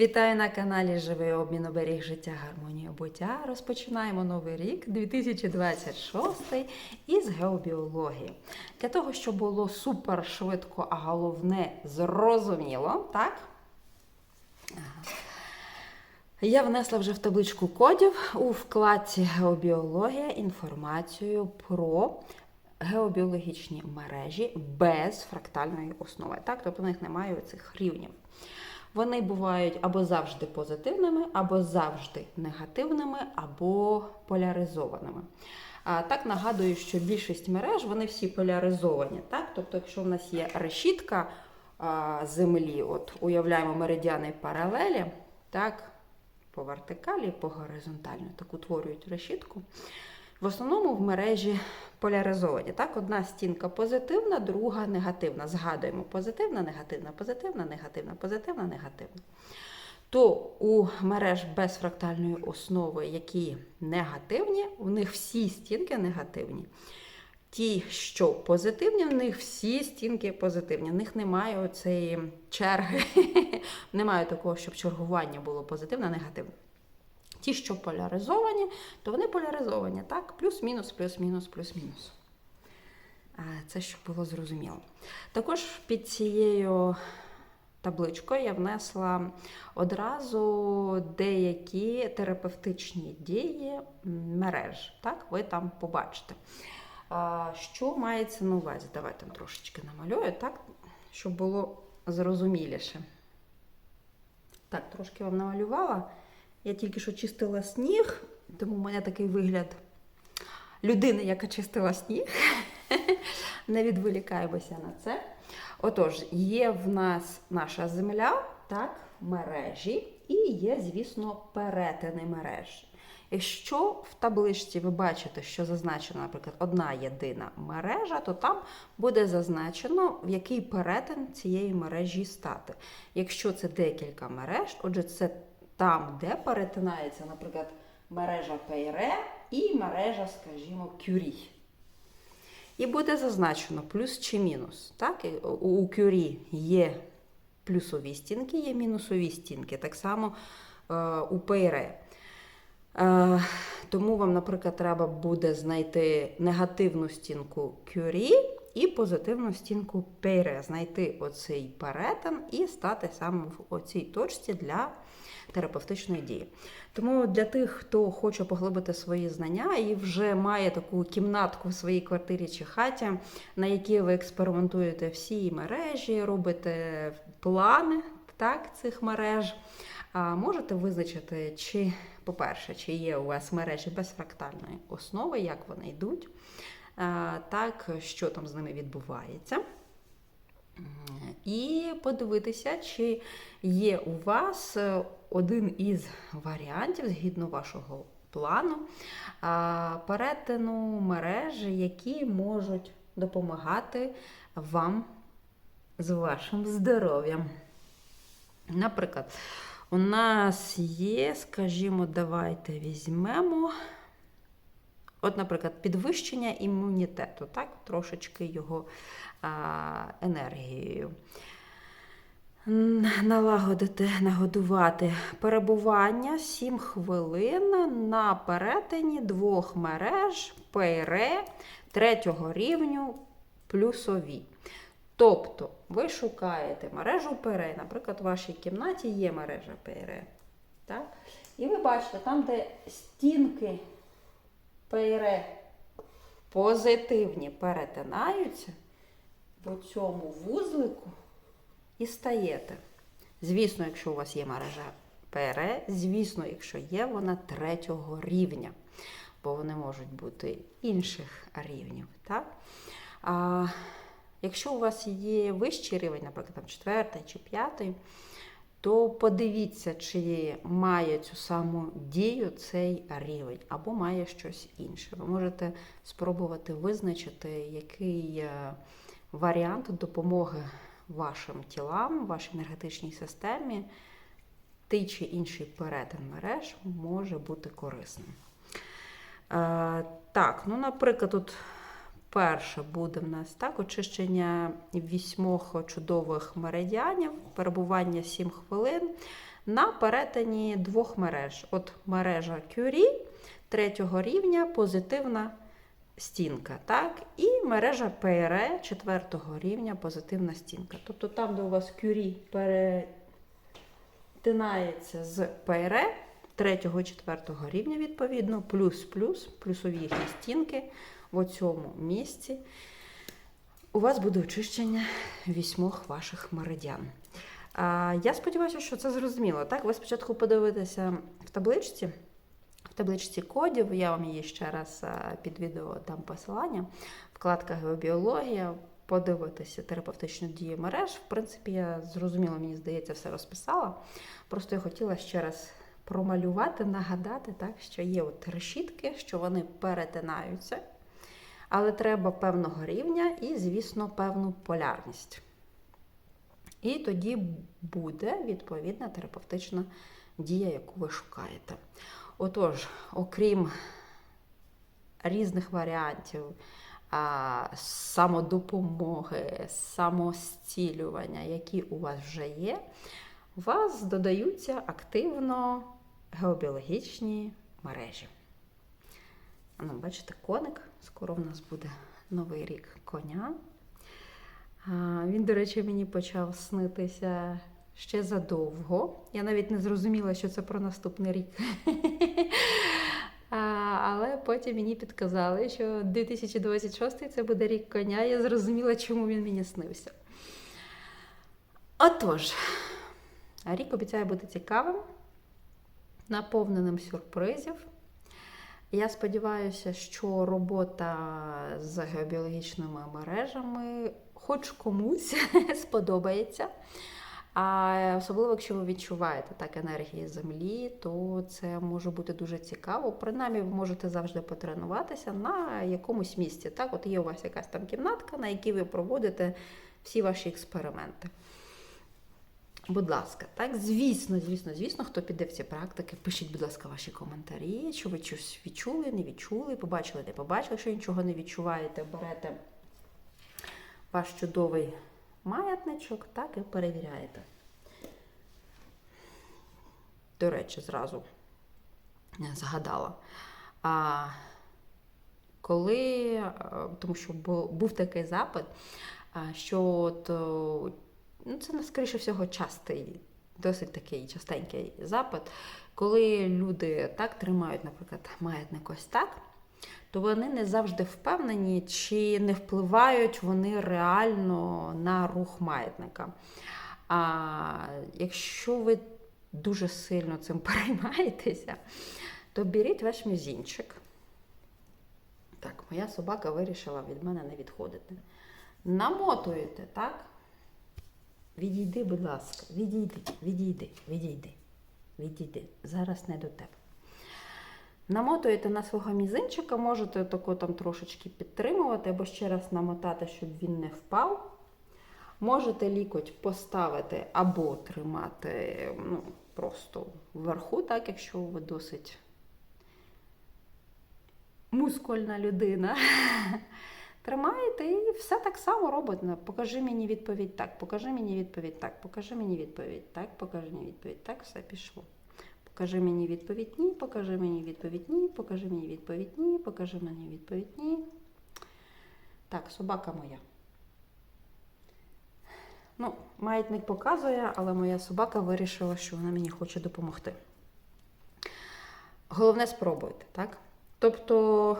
Вітаю на каналі Живий обмін оберіг життя гармонію буття. Розпочинаємо новий рік 2026 із геобіології. Для того, щоб було супер швидко, а головне зрозуміло, так? Я внесла вже в табличку кодів у вкладці Геобіологія інформацію про геобіологічні мережі без фрактальної основи. Так? Тобто в них немає цих рівнів. Вони бувають або завжди позитивними, або завжди негативними, або поляризованими. А, так нагадую, що більшість мереж вони всі поляризовані. Так? Тобто, якщо в нас є решітка а, землі, от уявляємо меридіани паралелі, так, по вертикалі, по горизонталі, так утворюють решітку. В основному в мережі поляризовані. Так, одна стінка позитивна, друга негативна. Згадуємо позитивна, негативна, позитивна, негативна, позитивна, негативна. То у мереж без фрактальної основи, які негативні, у них всі стінки негативні. Ті, що позитивні, в них всі стінки позитивні. В них немає оцеї черги, немає такого, щоб чергування було позитивне, негативне. Ті, що поляризовані, то вони поляризовані, так? Плюс-мінус, плюс-мінус, плюс-мінус. Це щоб було зрозуміло. Також під цією табличкою я внесла одразу деякі терапевтичні дії мереж. Так, ви там побачите. Що мається на увазі? Давайте трошечки намалюю, так, щоб було зрозуміліше. Так, трошки вам намалювала. Я тільки що чистила сніг, тому в мене такий вигляд людини, яка чистила сніг. Не відволікаємося на це. Отож, є в нас наша земля, так, мережі, і є, звісно, перетини мереж. Якщо в табличці ви бачите, що зазначена, наприклад, одна єдина мережа, то там буде зазначено, в який перетин цієї мережі стати. Якщо це декілька мереж, отже, це там, де перетинається, наприклад, мережа Пейре і мережа, скажімо, Кюрі. І буде зазначено плюс чи мінус. Так? У Кюрі є плюсові стінки, є мінусові стінки. Так само е, у Пейре. Тому вам, наприклад, треба буде знайти негативну стінку Кюрі і позитивну стінку Пейре. Знайти оцей перетин і стати саме в оцій точці для терапевтичної дії. Тому для тих, хто хоче поглибити свої знання і вже має таку кімнатку в своїй квартирі чи хаті, на якій ви експериментуєте всі мережі, робите плани так, цих мереж, можете визначити, чи, по-перше, чи є у вас мережі без фрактальної основи, як вони йдуть, так, що там з ними відбувається. І подивитися, чи є у вас один із варіантів, згідно вашого плану, перетину мережі, які можуть допомагати вам з вашим здоров'ям. Наприклад, у нас є, скажімо, давайте візьмемо. От, наприклад, підвищення імунітету, так, трошечки його а, енергією. Налагодити, нагодувати перебування 7 хвилин на перетині двох мереж пейре третього рівню плюсові. Тобто ви шукаєте мережу пейре, наприклад, у вашій кімнаті є мережа пейре. Так? І ви бачите, там, де стінки пейре позитивні перетинаються, в цьому вузлику і стаєте. Звісно, якщо у вас є мережа ПРЕ, звісно, якщо є вона третього рівня, бо вони можуть бути інших рівнів. Так? А якщо у вас є вищий рівень, наприклад, там четвертий чи п'ятий, то подивіться, чи має цю саму дію цей рівень, або має щось інше. Ви можете спробувати визначити, який варіант допомоги вашим тілам, вашій енергетичній системі, той чи інший перетин мереж може бути корисним. Е, так, ну, наприклад, тут перше буде в нас так, очищення вісьмох чудових меридіанів, перебування 7 хвилин на перетині двох мереж. От мережа Curie третього рівня позитивна стінка. Так? І мережа PRE четвертого рівня позитивна стінка. Тобто там, де у вас Curie перетинається з PRE третього четвертого рівня, відповідно, плюс-плюс, плюсові їхні стінки в цьому місці. У вас буде очищення вісьмох ваших меридіан. Я сподіваюся, що це зрозуміло. Так, ви спочатку подивитеся в табличці. Табличці кодів, я вам її ще раз під відео дам посилання. Вкладка Геобіологія, подивитися терапевтичну дію мереж. В принципі, я зрозуміло, мені здається, все розписала. Просто я хотіла ще раз промалювати, нагадати, так, що є от решітки, що вони перетинаються, але треба певного рівня і, звісно, певну полярність. І тоді буде відповідна терапевтична дія, яку ви шукаєте. Отож, окрім різних варіантів а, самодопомоги, самостілювання, які у вас вже є, у вас додаються активно геобіологічні мережі. Ну, бачите, коник. Скоро в нас буде новий рік коня. Він, до речі, мені почав снитися ще задовго. Я навіть не зрозуміла, що це про наступний рік. Але потім мені підказали, що 2026 це буде рік коня. Я зрозуміла, чому він мені снився. Отож, рік обіцяє бути цікавим, наповненим сюрпризів. Я сподіваюся, що робота з геобіологічними мережами хоч комусь сподобається. А особливо, якщо ви відчуваєте так енергії землі, то це може бути дуже цікаво. Принаймні, ви можете завжди потренуватися на якомусь місці. Так, от є у вас якась там кімнатка, на якій ви проводите всі ваші експерименти. Будь ласка, так, звісно, звісно, звісно, хто піде в ці практики, пишіть, будь ласка, ваші коментарі, що ви щось відчули, не відчули, побачили, не побачили. Якщо нічого не відчуваєте, берете ваш чудовий маятничок, так і перевіряєте. До речі, зразу згадала. А коли, тому що був такий запит, що от, ну, це, скоріше всього, частий, досить такий частенький запит, коли люди так тримають, наприклад, маятник ось так то вони не завжди впевнені, чи не впливають вони реально на рух маятника. А якщо ви дуже сильно цим переймаєтеся, то беріть ваш мізінчик. Так, моя собака вирішила від мене не відходити. Намотуєте, так? Відійди, будь ласка, відійди, відійди, відійди, відійди. Зараз не до тебе. Намотуєте на свого мізинчика, можете тако там трошечки підтримувати, або ще раз намотати, щоб він не впав. Можете лікоть поставити або тримати ну, просто вверху, так, якщо ви досить мускульна людина. Тримаєте і все так само робите. Покажи мені відповідь так, покажи мені відповідь так, покажи мені відповідь так, покажи мені відповідь так, все пішло. Покажи мені відповідь ні, покажи мені відповідь ні, покажи мені відповідь ні, покажи мені відповідь ні. Так, собака моя. Ну, маятник показує, але моя собака вирішила, що вона мені хоче допомогти. Головне спробуйте, так? Тобто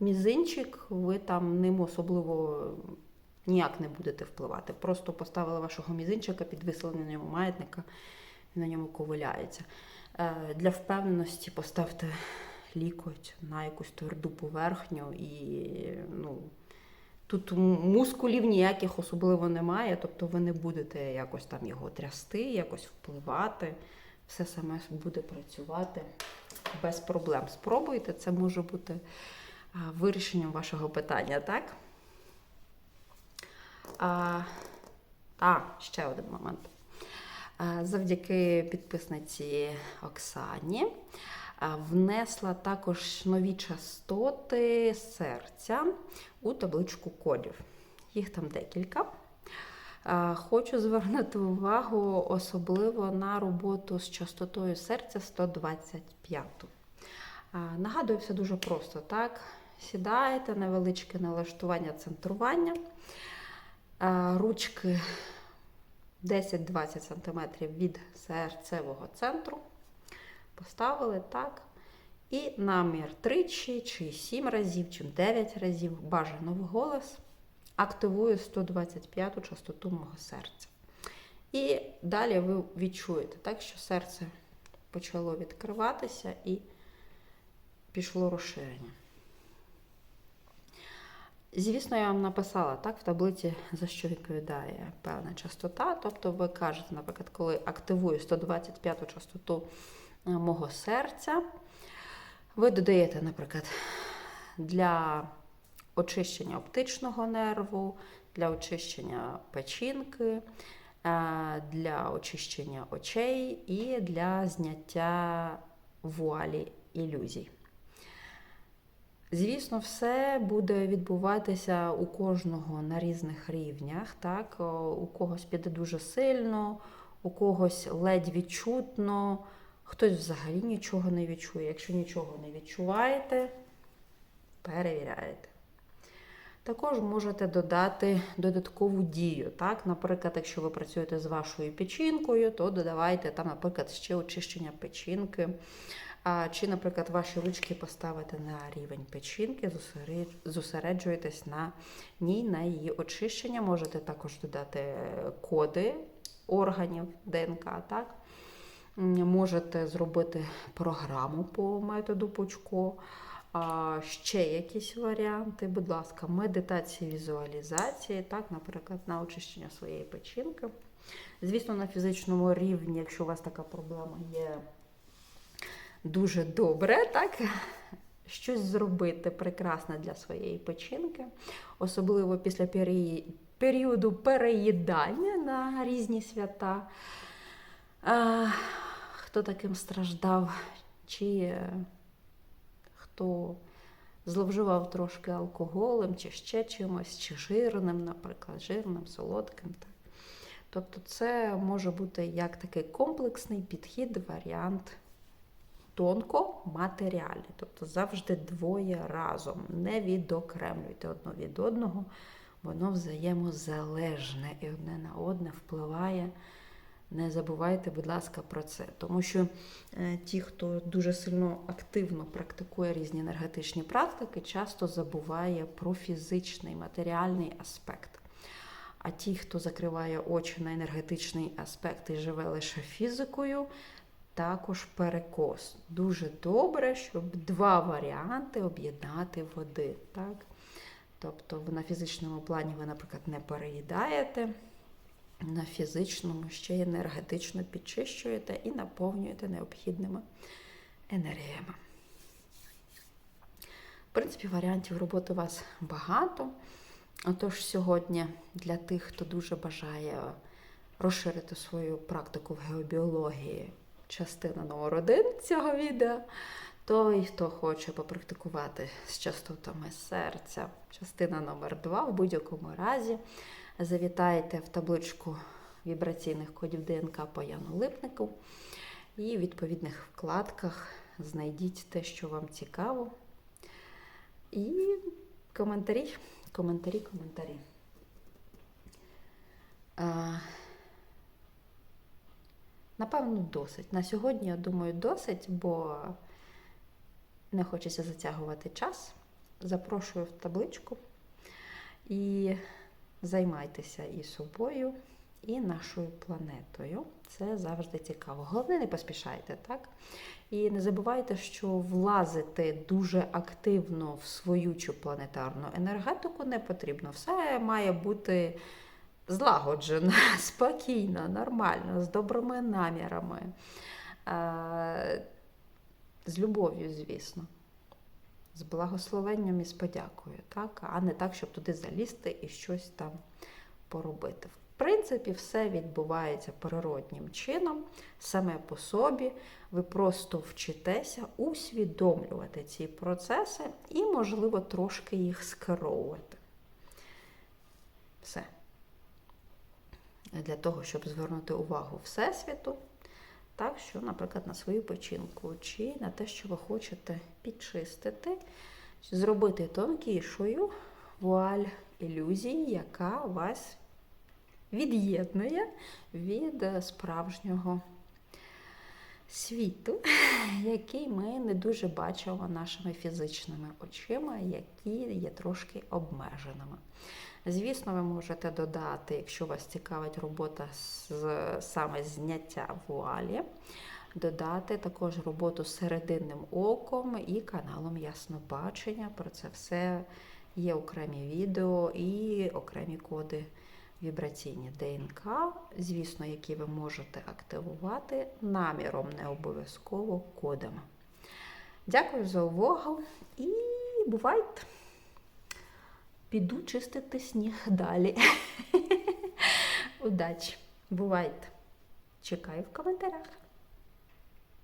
мізинчик, ви там ним особливо ніяк не будете впливати. Просто поставили вашого мізинчика, підвисили на ньому маятника на ньому ковиляється. Е, для впевненості поставте лікоть на якусь тверду поверхню і ну, тут мускулів ніяких особливо немає, тобто ви не будете якось там його трясти, якось впливати. Все саме буде працювати без проблем. Спробуйте, це може бути вирішенням вашого питання, так? А, а ще один момент. Завдяки підписниці Оксані внесла також нові частоти серця у табличку кодів. Їх там декілька. Хочу звернути увагу особливо на роботу з частотою серця 125. Е, Нагадую, все дуже просто, так? Сідаєте, невеличке налаштування центрування, ручки 10-20 см від серцевого центру. Поставили так. І намір тричі, чи 7 разів, чи 9 разів бажано в голос активує 125-ту частоту мого серця. І далі ви відчуєте, так, що серце почало відкриватися і пішло розширення. Звісно, я вам написала так в таблиці, за що відповідає певна частота. Тобто ви кажете, наприклад, коли активую 125-ту частоту е, мого серця, ви додаєте, наприклад, для очищення оптичного нерву, для очищення печінки, е, для очищення очей і для зняття вуалі ілюзій. Звісно, все буде відбуватися у кожного на різних рівнях. Так? У когось піде дуже сильно, у когось ледь відчутно, хтось взагалі нічого не відчує. Якщо нічого не відчуваєте, перевіряєте. Також можете додати додаткову дію. Так? Наприклад, якщо ви працюєте з вашою печінкою, то додавайте там, наприклад, ще очищення печінки. Чи, наприклад, ваші ручки поставити на рівень печінки, зосереджуєтесь на ній, на її очищення. Можете також додати коди органів ДНК. Так? Можете зробити програму по методу Пучко. А, ще якісь варіанти, будь ласка, медитації, візуалізації, так, наприклад, на очищення своєї печінки. Звісно, на фізичному рівні, якщо у вас така проблема є, дуже добре, так? Щось зробити прекрасне для своєї печінки, особливо після періоду переїдання на різні свята. Хто таким страждав, чи е, хто зловживав трошки алкоголем, чи ще чимось, чи жирним, наприклад, жирним, солодким. Так. Тобто це може бути як такий комплексний підхід, варіант тонко-матеріальний. Тобто завжди двоє разом. Не відокремлюйте одно від одного, воно взаємозалежне і одне на одне впливає. Не забувайте, будь ласка, про це. Тому що е, ті, хто дуже сильно активно практикує різні енергетичні практики, часто забуває про фізичний, матеріальний аспект. А ті, хто закриває очі на енергетичний аспект і живе лише фізикою, також перекос. Дуже добре, щоб два варіанти об'єднати в один. Так? Тобто на фізичному плані ви, наприклад, не переїдаєте, на фізичному ще й енергетично підчищуєте і наповнюєте необхідними енергіями. В принципі, варіантів роботи у вас багато. Отож, сьогодні для тих, хто дуже бажає розширити свою практику в геобіології, частина номер один цього відео. Той, хто хоче попрактикувати з частотами серця, частина номер два в будь-якому разі. Завітайте в табличку вібраційних кодів ДНК по Яну Липнику і в відповідних вкладках знайдіть те, що вам цікаво. І коментарі, коментарі, коментарі. Напевно, досить. На сьогодні, я думаю, досить, бо не хочеться затягувати час. Запрошую в табличку і займайтеся і собою, і нашою планетою. Це завжди цікаво. Головне, не поспішайте, так? І не забувайте, що влазити дуже активно в свою цю планетарну енергетику не потрібно. Все має бути злагоджено, спокійно, нормально, з добрими намірами, е, з любов'ю, звісно. З благословенням і з подякою, так? а не так, щоб туди залізти і щось там поробити. В принципі, все відбувається природнім чином, саме по собі. Ви просто вчитеся усвідомлювати ці процеси і, можливо, трошки їх скеровувати. Все. Для того, щоб звернути увагу Всесвіту. Так що, наприклад, на свою печінку, чи на те, що ви хочете підчистити, зробити тонкішою вуаль ілюзії, яка вас від'єднує від е, справжнього світу, який ми не дуже бачимо нашими фізичними очима, які є трошки обмеженими. Звісно, ви можете додати, якщо вас цікавить робота з саме зняття вуалі, додати також роботу з серединним оком і каналом яснобачення. Про це все є окремі відео і окремі коди вібраційні ДНК, звісно, які ви можете активувати наміром, не обов'язково кодами. Дякую за увагу і бувайте! Піду чистити сніг далі. Удачі! Бувайте! Чекаю в коментарях.